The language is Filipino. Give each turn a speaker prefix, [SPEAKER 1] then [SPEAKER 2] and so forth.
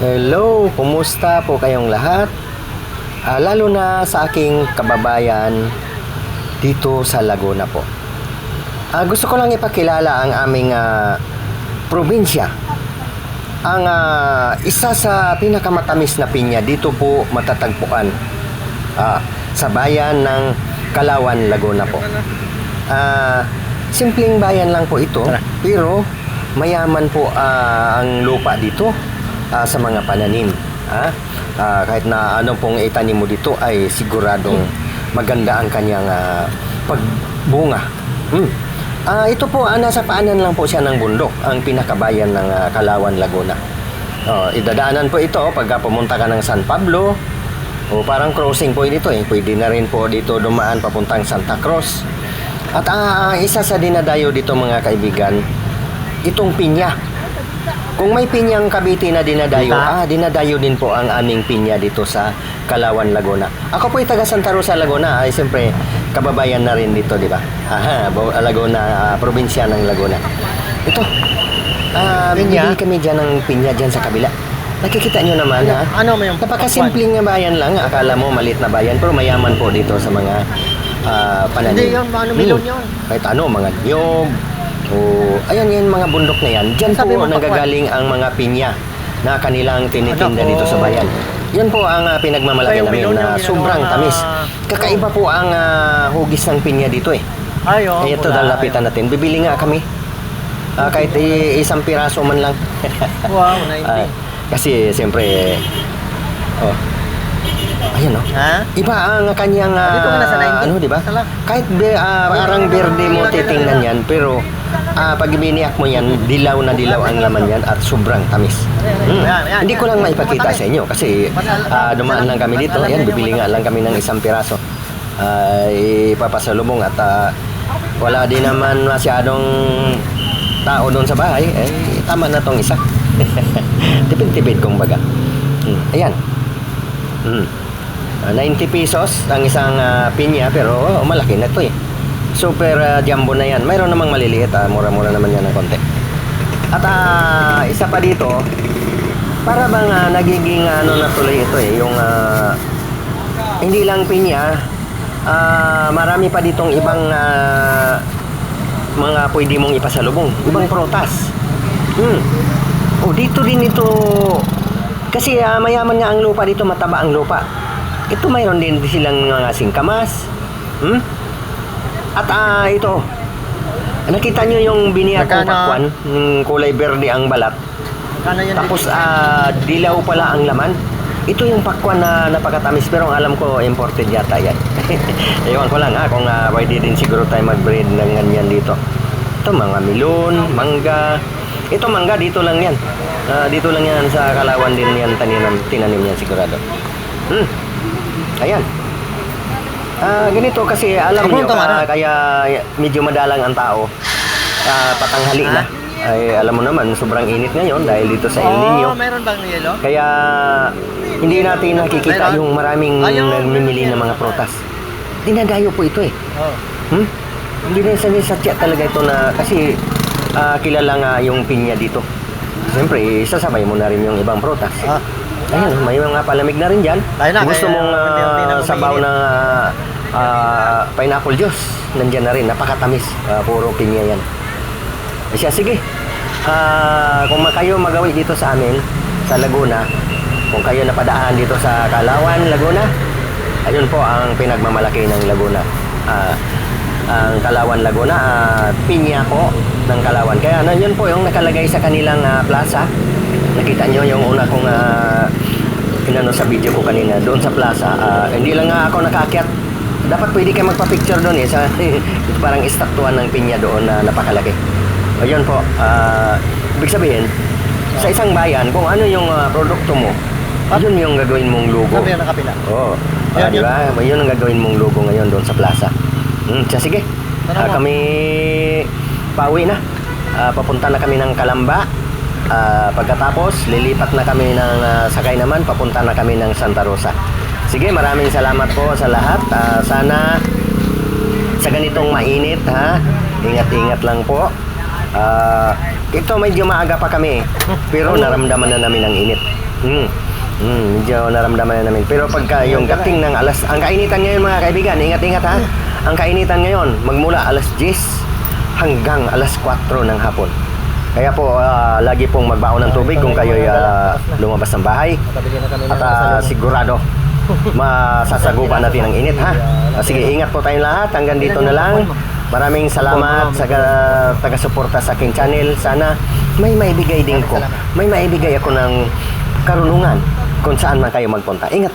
[SPEAKER 1] Hello, kumusta po kayong lahat? Ah, lalo na sa aking kababayan dito sa Laguna po. Ah, gusto ko lang ipakilala ang aming ah, probinsya. Ang ah, isa sa pinakamatamis na pinya dito po matatagpuan ah, sa bayan ng Kalawan, Laguna po. Ah, simpleng bayan lang po ito, pero mayaman po ah, ang lupa dito ah, sa mga pananim. Ha? Ah, kahit na ano pong itanim mo dito ay siguradong maganda ang kanyang ah, pagbunga. Hmm. Ah, ito po, ah, nasa paanan lang po siya ng bundok, ang pinakabayan ng ah, Kalawan, Laguna. Oh, idadaanan po ito pagka pumunta ka ng San Pablo, o parang crossing point ito eh. Pwede na rin po dito dumaan papuntang Santa Cruz. At ah, isa sa dinadayo dito mga kaibigan, itong pinya. Kung may pinyang Cavite na dinadayo,
[SPEAKER 2] Dita?
[SPEAKER 1] ah, dinadayo din po ang aming pinya dito sa Kalawan, Laguna. Ako po ay taga Santa Rosa, Laguna. Ay, siyempre, kababayan na rin dito, di ba? Aha, Laguna, ah, probinsya ng Laguna. Ito, ah,
[SPEAKER 2] Pinya?
[SPEAKER 1] bibili kami dyan ng pinya dyan sa kabila. Nakikita nyo naman, ha?
[SPEAKER 2] Ano mo yung
[SPEAKER 1] Napakasimpleng nga bayan lang. Akala mo maliit na bayan, pero mayaman po dito sa mga ah, pananim.
[SPEAKER 2] Hindi yun, ano, milon
[SPEAKER 1] Hmm.
[SPEAKER 2] yun.
[SPEAKER 1] Kahit ano, mga niyog, o ayan yan, mga bundok na yan. Diyan
[SPEAKER 2] Sabi
[SPEAKER 1] po
[SPEAKER 2] mo,
[SPEAKER 1] nanggagaling ang mga pinya na kanilang tinitinda
[SPEAKER 2] Ano
[SPEAKER 1] dito sa bayan. Yan po ang ah, pinagmamalaki
[SPEAKER 2] Kaya yung
[SPEAKER 1] namin na sobrang
[SPEAKER 2] na-
[SPEAKER 1] tamis. Kakaiba po ang ah, hugis ng pinya dito eh.
[SPEAKER 2] Ay, oh,
[SPEAKER 1] Kaya ito
[SPEAKER 2] wala,
[SPEAKER 1] dahil lapitan natin. Bibili nga kami. Ah, kahit i- isang piraso man lang.
[SPEAKER 2] Wow, 90.
[SPEAKER 1] Ah, kasi siyempre, oh, ayan oh.
[SPEAKER 2] ha?
[SPEAKER 1] Iba ang kanyang ah,
[SPEAKER 2] Dito ka na sa 90.
[SPEAKER 1] ano, di ba?
[SPEAKER 2] Sala.
[SPEAKER 1] Kahit be, ah, parang berde mo titingnan yan, pero ah, pag biniyak mo yan, dilaw na dilaw ang laman yan at sobrang tamis. Mm. Hindi ko lang maipakita sa inyo kasi ah, dumaan lang kami dito. Ayan, bibili nga lang kami ng isang piraso. Uh, ipapasalubong at ah, wala din naman masyadong tao doon sa bahay. Eh, tama na tong isa. Tipid-tipid kung baga. Mm. Ayan. Mm. Ah, 90 pesos ang isang ah, pinya pero oh, malaki na to eh. Super ah, jumbo na yan. Mayroon namang maliliit. ah, mura-mura naman yan ng konti. At ah, isa pa dito, para bang ah, nagiging ano na tuloy ito eh, yung ah, hindi lang pinya, ah, marami pa ditong ibang ah, mga pwede mong ipasalubong. Ibang protas. Hmm. Oh, dito din ito. Kasi ah, mayaman nga ang lupa dito, mataba ang lupa. Ito mayroon din silang mga singkamas. Hmm? At ah, ito. Nakita nyo yung biniyak kong pakwan? Yung kulay berde ang balat. Tapos ah, dilaw pala ang laman. Ito yung pakwan na napakatamis pero ang alam ko imported yata yan. Ewan ko lang ha kung ah, pwede din siguro tayo mag-breed ng ganyan dito. Ito mga milon, mangga. Ito mangga dito lang yan. Ah, dito lang yan sa Kalawan din yan taniman, tinanim yan sigurado. Hmm. Ayan. Ah, ganito kasi alam niyo
[SPEAKER 2] na.
[SPEAKER 1] kaya medyo madalang ang tao. Ah, patanghali na. Ay alam mo naman sobrang init ngayon dahil dito sa El Nino.
[SPEAKER 2] Oh, meron bang yelo?
[SPEAKER 1] Kaya hindi natin nakikita
[SPEAKER 2] Meron?
[SPEAKER 1] yung maraming
[SPEAKER 2] Ayun,
[SPEAKER 1] nagmimili ng mga prutas. Dinadayo po ito eh.
[SPEAKER 2] Oh.
[SPEAKER 1] Hmm? Hindi na sa satya talaga ito na kasi ah, kilala nga yung pinya dito. Siyempre, sasabay mo na rin yung ibang prutas.
[SPEAKER 2] Ah.
[SPEAKER 1] Ayun, may mga palamig na rin dyan.
[SPEAKER 2] Na,
[SPEAKER 1] Gusto
[SPEAKER 2] kaya
[SPEAKER 1] mong ah,
[SPEAKER 2] unti-unti na
[SPEAKER 1] sabaw
[SPEAKER 2] umiinit.
[SPEAKER 1] Ah, pineapple juice. Nandyan na rin, napakatamis. Ah, puro pinya yan. Siya, sige. Ah, kung kayo magawi dito sa amin, sa Laguna, kung kayo napadaan dito sa Kalawan, Laguna, ayun po ang pinagmamalaki ng Laguna. Ah, ang Kalawan, Laguna, ah, pinya po ng Kalawan. Kaya yun po yung nakalagay sa kanilang ah, plaza. Nakita nyo yung una kong ah, inano sa video ko kanina doon sa plaza. Ah, hindi lang nga ako nakaakyat. Dapat pwede kayo magpa-picture doon eh. Sa, parang estatuan ng pinya doon na napakalaki. Ayun po, ah, ibig sabihin, sa isang bayan, kung ano yung ah, produkto mo, yun yung gagawin mong logo.
[SPEAKER 2] Sabi na kapila.
[SPEAKER 1] Oo.
[SPEAKER 2] Yan,
[SPEAKER 1] Ah, di ba? Yun ang gagawin mong logo ngayon doon sa plaza. Hmm, siya, sige.
[SPEAKER 2] Mo.
[SPEAKER 1] kami pauwi na. Ah, papunta na kami ng Kalamba. Ah, pagkatapos, lilipat na kami ng ah, sakay naman, papunta na kami ng Santa Rosa. Sige, maraming salamat po sa lahat. Ah, sana sa ganitong mainit, ha? Ingat-ingat lang po. Ah, ito medyo maaga pa kami, pero naramdaman na namin ang init. Hmm. Hmm, medyo naramdaman na namin. Pero pagka yung dating ng alas, ang kainitan ngayon mga kaibigan, ingat-ingat ha. Ang kainitan ngayon, magmula alas 10 hanggang alas 4 ng hapon. Kaya po, ah, lagi pong magbaon ng tubig kung kayo lumabas ng bahay. At
[SPEAKER 2] pasalubong.
[SPEAKER 1] sigurado, masasagupan natin ang init ha. Sige, ingat po tayong lahat. Hanggang dito na lang. Maraming salamat sa ga- taga-suporta sa aking channel. Sana may maibigay din ko. May maibigay ako ng karunungan kung saan man kayo magpunta. Ingat po.